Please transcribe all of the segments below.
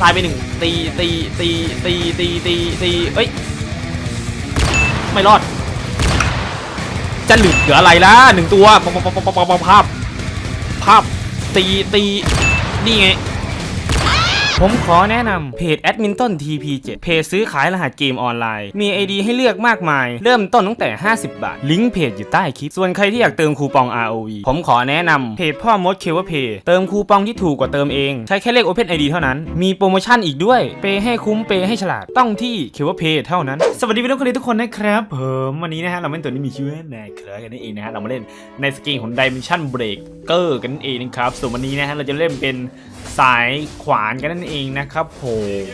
ตายไปหนึ่งตีตีตีตีตีตีตีเอ้ยไม่รอด จะหลุดเหลืออะไรล่ะหนึ่งตัวปปปปปปภาพภาพตีตีนี่ไง ผมขอแนะนำเพจ a d m i n t o n TP7 เพจซื้อขายรหัสเกมออนไลน์ มี ID ให้เลือกมากมาย เริ่มต้นตั้งแต่ 50 บาท ลิงก์เพจอยู่ใต้คลิป ส่วนใครที่อยากเติมคูปอง ROV ผมขอแนะนำเพจพ่อมดเคเวเพย์เติมคูปองที่ถูกกว่าเติมเอง ใช้แค่เลข Open ID เท่านั้น มีโปรโมชั่นอีกด้วย เปย์ให้คุ้มเปย์ให้ฉลาด ต้องที่เคเวเพย์เท่านั้น สวัสดีพี่น้องคนทุกคนนะครับผมวันนี้นะฮะเราเล่นตัวนี้มีชื่อว่าแนเคลกันนั่นเองนะฮะเรามาเล่นในสกินของ Dimension Breaker กันนั่นเองนะครับส่วนวันนี้นะฮะเราจะเล่นเป็น สายขวานกันนั่นเองนะครับผม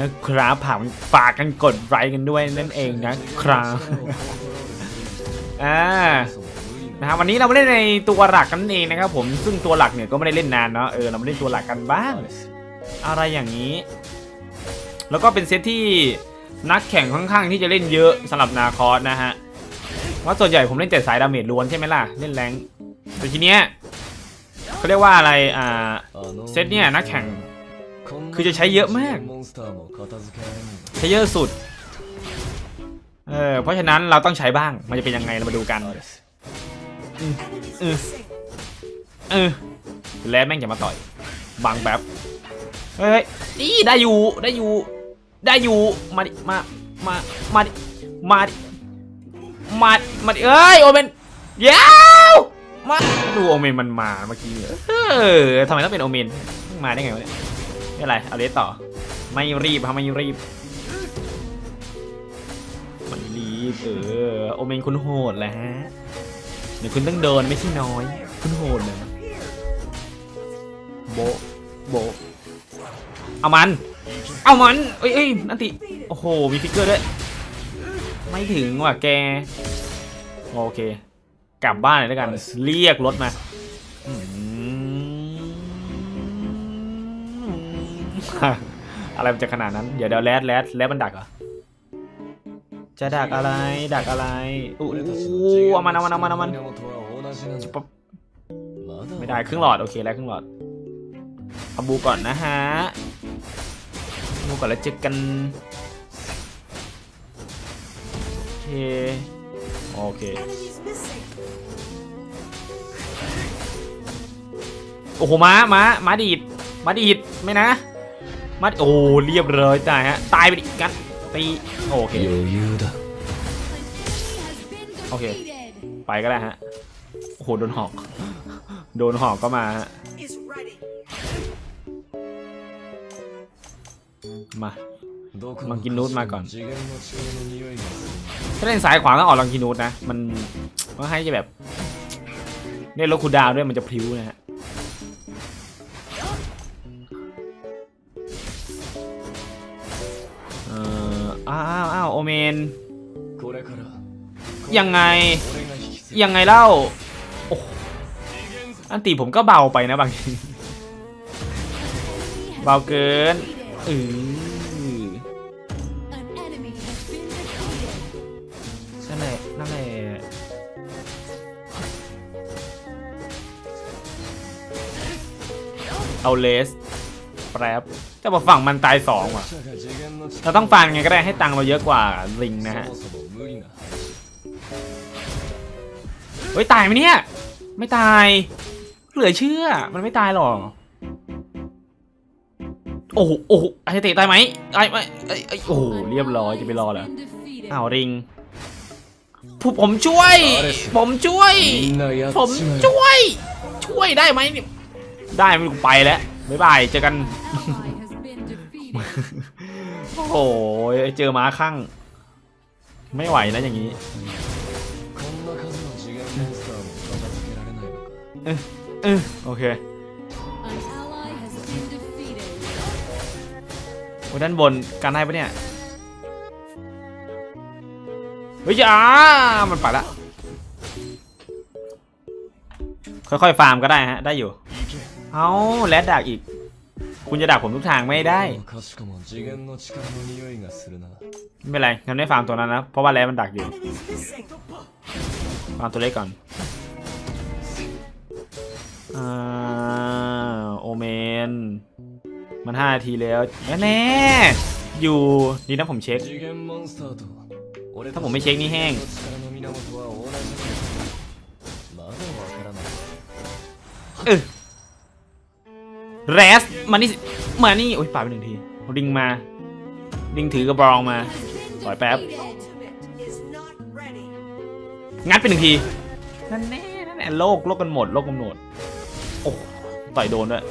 นะครับฝาฝากกันกดไลค์กันด้วยนั่นเองนะครับอ่านะครับวันนี้เราไมาเล่นในตัวหลักกันเองนะครับผมซึ่งตัวหลักเนี่ยก็ไม่ได้เล่นนานเนาะเออเรามาเล่นตัวหลักกันบ้าง อะไรอย่างนี้ แล้วก็เป็นเซตที่นักแข่งค่อนข้างที่จะเล่นเยอะสำหรับนาคอสนะฮะว่าส่วนใหญ่ผมเล่นแต่สายดาเมจล้วนใช่ไหมล่ะเล่นแรงแต่ทีเนี้ย เขาเรียกว่าอะไรอ่าเซตเนี่ยนักแข่ง คือจะใช้เยอะมาก ใช้เยอะสุดเออเพราะฉะนั้นเราต้องใช้บ้างมันจะเป็นยังไงเรามาดูกันเออเออแล้วแม่งจะมาต่อยบังแบบเฮ้ยนี่ได้อยู่ได้อยู่ ได้อยู่มาดิมามามาดิมาดิมามาดิเอ้ยโอเมนเดี๋ยว มาดูโอเมนมันมาเมื่อกี้เนี่ยเออทำไมต้องเป็นโอเมนมาได้ไงวะเนี่ยนี่ไรเอาเลสต่อ ไม่รีบครับไม่รีบไม่รีบเออโอเมนคุณโหดแหละฮะเดี๋ยวคุณต้องโดนไม่ใช่น้อย คุณโหดนะโบโบเอามัน เอามันเอ้ยเอ้ยนันติโอ้โหมีฟิกเกอร์ด้วยไม่ถึงว่ะแก โอเค กลับบ้านเลยแล้วกัน เรียกรถมาอืมอะไรมันจะขนาดนั้น เดี๋ยวเดี๋ยวแรดแรดแรดมันดักเหรอ จะดักอะไร ดักอะไรอู้อู้เอามันเอามันเอามันเอามันปั๊บไม่ได้ครึ่งหลอด โอเคแล้วครึ่งหลอดเอาบูก่อนนะฮะบูก่อนแล้วเจอกันโอเค โอเค โอ้โหม้าม้าม้าดีดม้าดีดไม่นะม้าโอ้เรียบเลยตายฮะตายไปดิกันตีโอเคโอเค ไปก็ได้ฮะโอ้โหโดนหอก โดนหอกก็มาฮะมา มังกินูตมาก่อน ถ้าเล่นสายขวาต้องออกลังกินูตนะ มันมันให้จะแบบเล่นรถคูดาวด้วยมันจะพลิ้วนะฮะอ้าวอ้าวโอเมน ยังไง ยังไงเล่าอันตีผมก็เบาไปนะบางที เบาเกินอื เอาเลสแปรบแต่ว่าฝั่งมันตายสองว่ะเราต้องฟังไงก็ได้ให้ตังเราเยอะกว่าลิงนะฮะเฮ้ยตายไหมเนี่ย ไม่ตาย เหลือเชื่อ มันไม่ตายหรอโอ้โหโอ้ไอเตะตายไหมไอไอไโอ้โหเรียบร้อยจะไปรอเหรออ้าวริงผมช่วย ผมช่วย ผมช่วย ช่วยได้ไหมเนี่ย ได้ไม่กูไปแล้วบ๊ายบายเจอกัน โอ้โหเจอม้าข้างไม่ไหวนะอย่างนี้โอเคด้านบนการให้ปะเนี่ยเฮ้ยอ่ามันไปละค่อยๆฟาร์มก็ได้ฮะ ได้อยู่ เอาและดักอีก คุณจะดักผมทุกทางไม่ได้ ไม่เป็นไรงั้นได้ฟาร์มตัวนั้นนะ เพราะว่าแล้มันดักอยู่ ฟาร์มตัวเล็กก่อนอโอเมน มันห้าทีแล้วแน่อยู่ดีนะผมเช็ค ถ้าผมไม่เช็คนี่แห้งเออ แรสมานี่สิมานี่โอ้ยป่าดไปหนึ่งทีดิงมาดิงถือกระบองมาปล่อยแป๊บ งัดไปหนึ่งที นั่นแน่นั่นแน่โลกโลกกันหมดโลกกันหมดโอ้ต่อยโดนด้วย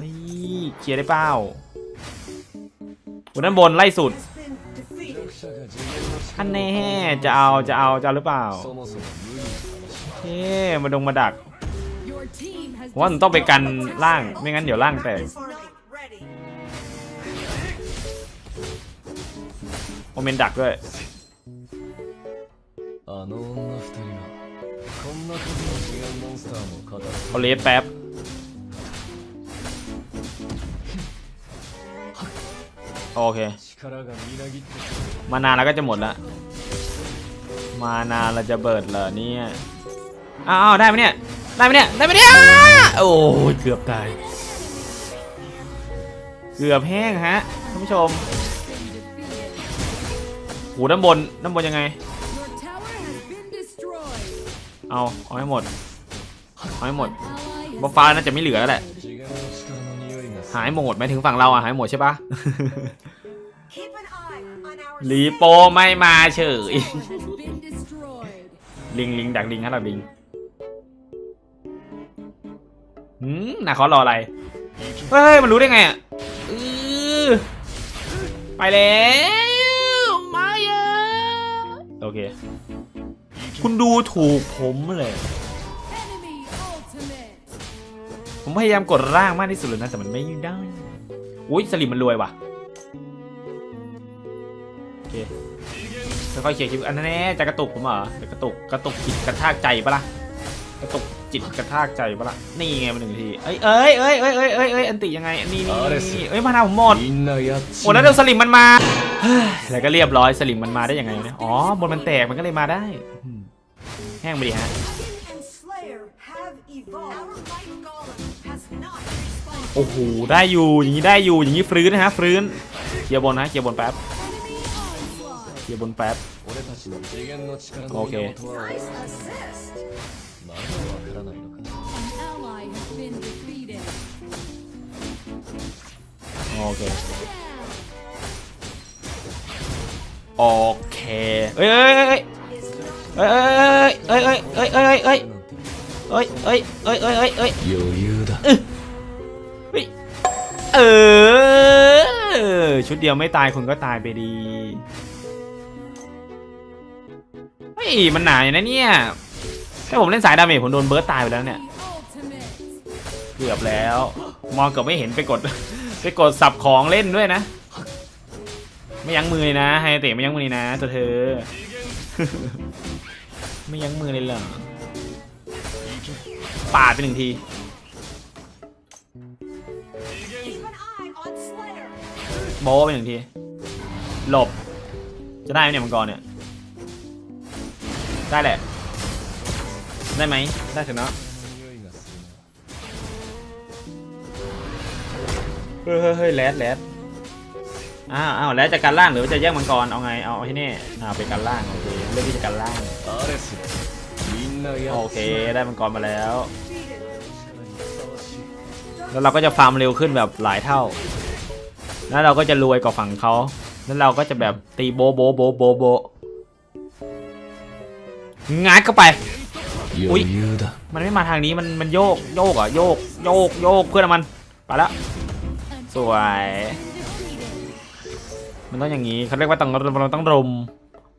นี่เคลียร์ได้เปล่าอุ้นั่นบนไล่สุดอันแน่จะเอาจะเอาจะหรือเปล่าเฮ้มาดงมาดัก ว่าต้องไปกันล่างไม่งั้นเดี๋ยวล่างแตกโอเมนดักด้วยเอาเลสแป๊บโอเค มานานแล้วก็จะหมดละ มานานเราจะเบิดเหรอเนี่ย อ้าวได้ไหมเนี่ย ได้ไหมเนี่ยได้ไหมเนี่ยโอ้ยเกือบตายเกือบแห้งฮะท่านผู้ชมหูด้านบนด้านบนยังไง เอาเอาให้หมดเอาให้หมดบอฟ้าน่าจะไม่เหลือแล้วแหละหายหมดไหมถึงฝั่งเราอะหายหมดใช่ปะลีโปไม่มาเฉยลิงลิงดักลิงฮะดักลิง หืมนาคอรออะไร เฮ้ย มันรู้ได้ไงอะอือไปแล้วมาเยอะโอเค คุณดูถูกผมเลย Enemy ultimate. ผมพยายามกดร่างมากที่สุดเลยนะ แต่มันไม่ได้อุ้ยสลิมมันรวยว่ะ โอเคค่อยๆเคลียร์คลิปอันนั้นแน่จะกระตุกผมเหรอจะกระตุกกระตุกจิตกระชากใจปะล่ะกระตุก จิตกระทากใจปะล่ะนี่ไงมันหนึ่งทีเอ้ยเอ้ยเอ้ยเอ้ยเอ้ยเอ้ยเอ้ยอันติยังไงนี่นี่เอ้ยมานาผมหมดหมดแล้วเดี๋ยวสลิมมันมาแล้วก็เรียบร้อยสลิมมันมาได้ยังไงเนี่ยอ๋อบนมันแตกมันก็เลยมาได้แห้งไปดิฮะโอ้โหได้อยู่อย่างนี้ได้อยู่อย่างนี้ฟื้นนะฮะฟื้นเกียร์บนนะเกียร์บนแป๊บเกียร์บนแป๊บโอเค 次元の力の オーケー 源は Nice assist. まだわからないのか An ally has been defeated. โอเค Down. โอเค เอ้ยเอ้ยเอ้ยเอ้ยเอ้ยเอ้ยเอ้ยเอ้ยเอ้ยเอ้ยเอ้ยเอ้ยเอ้ยเอ้ยเอ้ย 余裕だ เฮ้ยเออ ชุดเดียวไม่ตายคุณก็ตายไปดี เฮ้ย มันหนาอย่างนะเนี่ย ถ้าผมเล่นสายดาเมจผมโดนเบิร์ตตายไปแล้วเนี่ยเกือบแล้ว มองเกือบไม่เห็นไปกด ไปกดสับของเล่นด้วยนะ ไม่ยั้งมือเลยนะไฮเตะไม่ยั้งมือเลยนะตัวเธอ ไม่ยั้งมือเลยเหรอปาดไปหนึ่งทีโบไปหนึ่งที หลบ จะได้ไหมเนี่ยมังกรเนี่ย ได้แหละ ได้ไหมได้เถอะเนาะเฮ้ยเฮ้ยแรดแรดอ้าวอ้าวแรดจะการล่างหรือว่าจะแย่งมังกรเอาไงเอาที่นี่อ้าวเป็นการล่างโอเคเลือกที่จะการล่างโอเคได้มังกรมาแล้ว แล้วเราก็จะฟาร์มเร็วขึ้นแบบหลายเท่า แล้วเราก็จะรวยกว่าฝั่งเขาแล้วเราก็จะแบบตีโบโบโบโบโบงัดเข้าไป อุ๊ยมันไม่มาทางนี้มันมันโยกโยกอะโยกโยกโยกเพื่อนมันไปละสวย มันต้องอย่างนี้เขาเรียกว่าต้องเราต้องรุม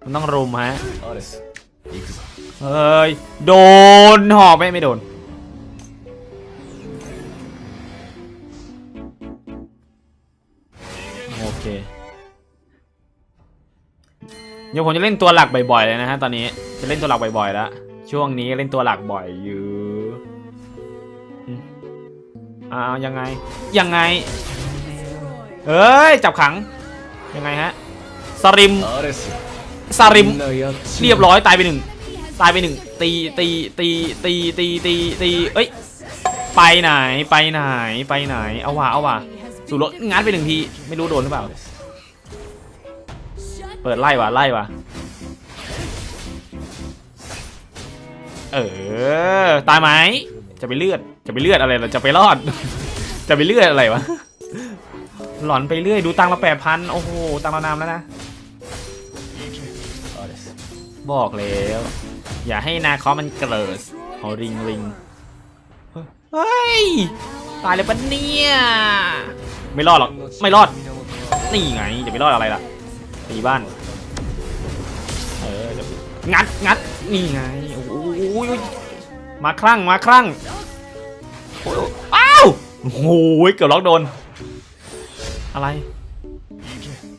มันต้องรุมฮะเฮ้ยโดนหอบไม่ไม่โดนโอเคเดี๋ยวผมจะเล่นตัวหลักบ่อยๆเลยนะฮะตอนนี้จะเล่นตัวหลักบ่อยๆแล้ว ช่วงนี้เล่นตัวหลักบ่อยอยู่อ้าวยังไง ยังไง เอ้ย จับขัง ยังไงฮะสริมสริม เรียบร้อยตายไปหนึ่งตายไปหนึ่งตีตีตีตีตีตีตีเอ้ยไปไหนไปไหนไปไหนเอาว่ะเอาว่ะสุรถงัดไปหนึ่งทีไม่รู้โดนหรือเปล่า เปิดไล่ว่ะไล่ว่ะ เออ ตายไหม จะไปเลือด จะไปเลือดอะไรเราจะไปรอด จะไปเลือดอะไรวะ หลอนไปเรื่อย ดูตังเราแปดพัน โอ้โห ตังเรานำแล้วนะ บอกแล้ว อย่าให้นาคอมันเกลิดเอาริงริงเฮ้ย ตายเลยปะเนี่ย ไม่รอดหรอก ไม่รอด นี่ไง จะไปรอดอะไรล่ะตีบ้าน เอองัดงัดนี่ไง อ้โหมาคลั่งมาคลั่งโอ้ยอ้าวโอ้โหเกือบล็อกโดน อะไร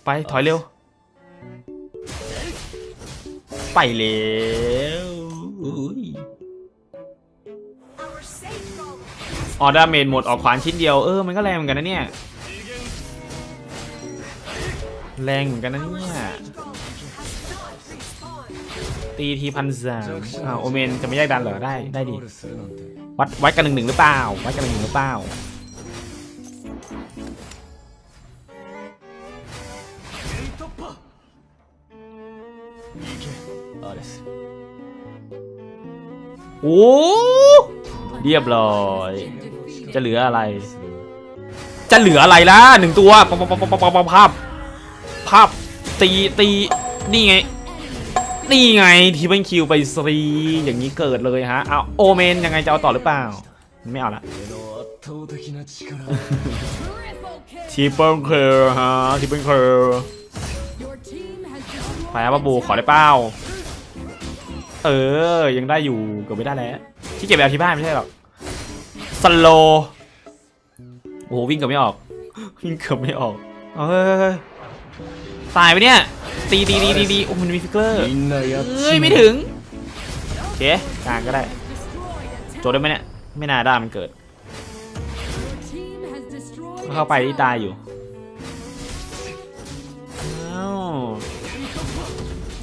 ไปถอยเร็ว ไปแล้วอุ้ย Our safe golem ออดาเมนหมดออกขวานชิ้นเดียว เออ มันก็แรงเหมือนกันนะเนี่ย แรงเหมือนกันนะเนี่ย ตีทีพันสามอโอเมนจะไม่แยกดันเหรอได้ได้ดิวัดวัดกันหนึ่งหนึ่งหรือเปล่าวัดกันหนึ่งหนึ่งหรือเปล่าโอ้เรียบร้อย จะเหลืออะไร จะเหลืออะไรล่ะหนึ่งตัวภาพภาพตีตีนี่ไง นี่ไงทีเป็นคิวไปสรีอย่างนี้เกิดเลยฮะเอาโอเมนยังไงจะเอาต่อหรือเปล่า ไม่เอาละทีเปิลเคอร์ฮะทีเปิลเคอร์ไปครับบูขอได้เป่าเออ ยังได้อยู่เกือบไม่ได้แล้วที่เก็บแบบที่บ้านไม่ใช่หรอกสโลโอ้โหวิ่งเกือบไม่ออกวิ่งเกือบไม่ออกเออตายไปเนี่ย ตีดีดีดีดีโอ้มันมีฟิกเกอร์เฮ้ยไม่ถึงโอเคกลางก็ได้โจได้ไหมเนี่ยไม่น่าได้มันเกิดเข้าไปที่ตายอยู่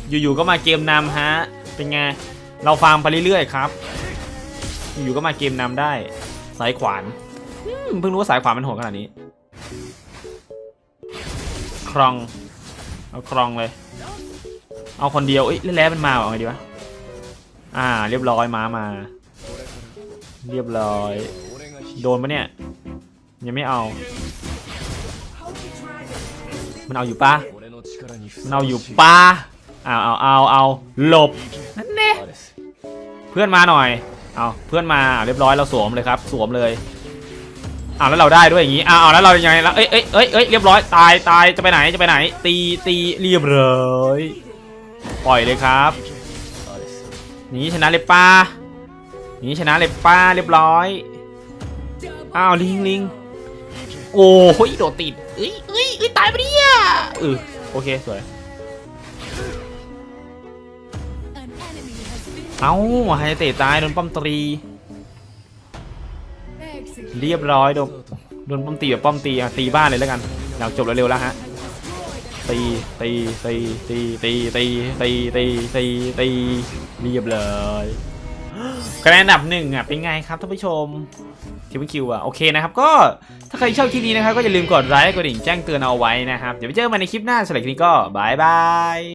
อยู่ๆก็มาเกมนำฮะ เป็นไง เราฟาร์มไปเรื่อยๆครับ อยู่ๆก็มาเกมนำได้ สายขวานเพิ่งรู้ว่าสายขวานมันโหดขนาดนี้ ครอง เอาครองเลย เอาคนเดียวเอ้ยแล้วมันมาเอาไงดีวะ อ่า เรียบร้อยม้ามา เรียบร้อย โดนปะเนี่ย ยังไม่เอา มันเอาอยู่ปะมันเอาอยู่ปะเอาเอาเอาเอาหลบ นั่นแน่เพื่อนมาหน่อย เอาเพื่อนมาเรียบร้อยเราสวมเลยครับ สวมเลย อ้าวแล้วเราได้ด้วยอย่างงี้อ้าวแล้วเรายังไงละเอ้ยเอ้ยเอ้ยเอ้ยเรียบร้อยตายตายจะไปไหนจะไปไหน ตีตีเรียบร้อยปล่อยเลยครับนี่ชนะเลยป้านี่ชนะเลยป้าเรียบร้อยอ้าวลิงลิงโอ้โหโดดติดเอ้ยเอ้ยเอ้ยตายไปเนี่ะเออโอเคสวยเอ้าไฮเตะตายโดนป้อมตรี เรียบร้อยโดนโดนป้อมตีแบบป้อมตีอะตีบ้านเลยแล้วกันอยากจบเร็วๆแล้วฮะตีตีตีตีตีตีตีตีตีตีเรียบร้อยคะแนนอันดับหนึ่งอะเป็นไงครับท่านผู้ชมคิวคิวอะโอเคนะครับก็ถ้าใครชอบคลิปนี้นะครับก็อย่าลืมกดไลค์กดดิ่งแจ้งเตือนเอาไว้นะครับเดี๋ยวไปเจอกันใหม่ในคลิปหน้าสำหรับคลิปนี้ก็บายบาย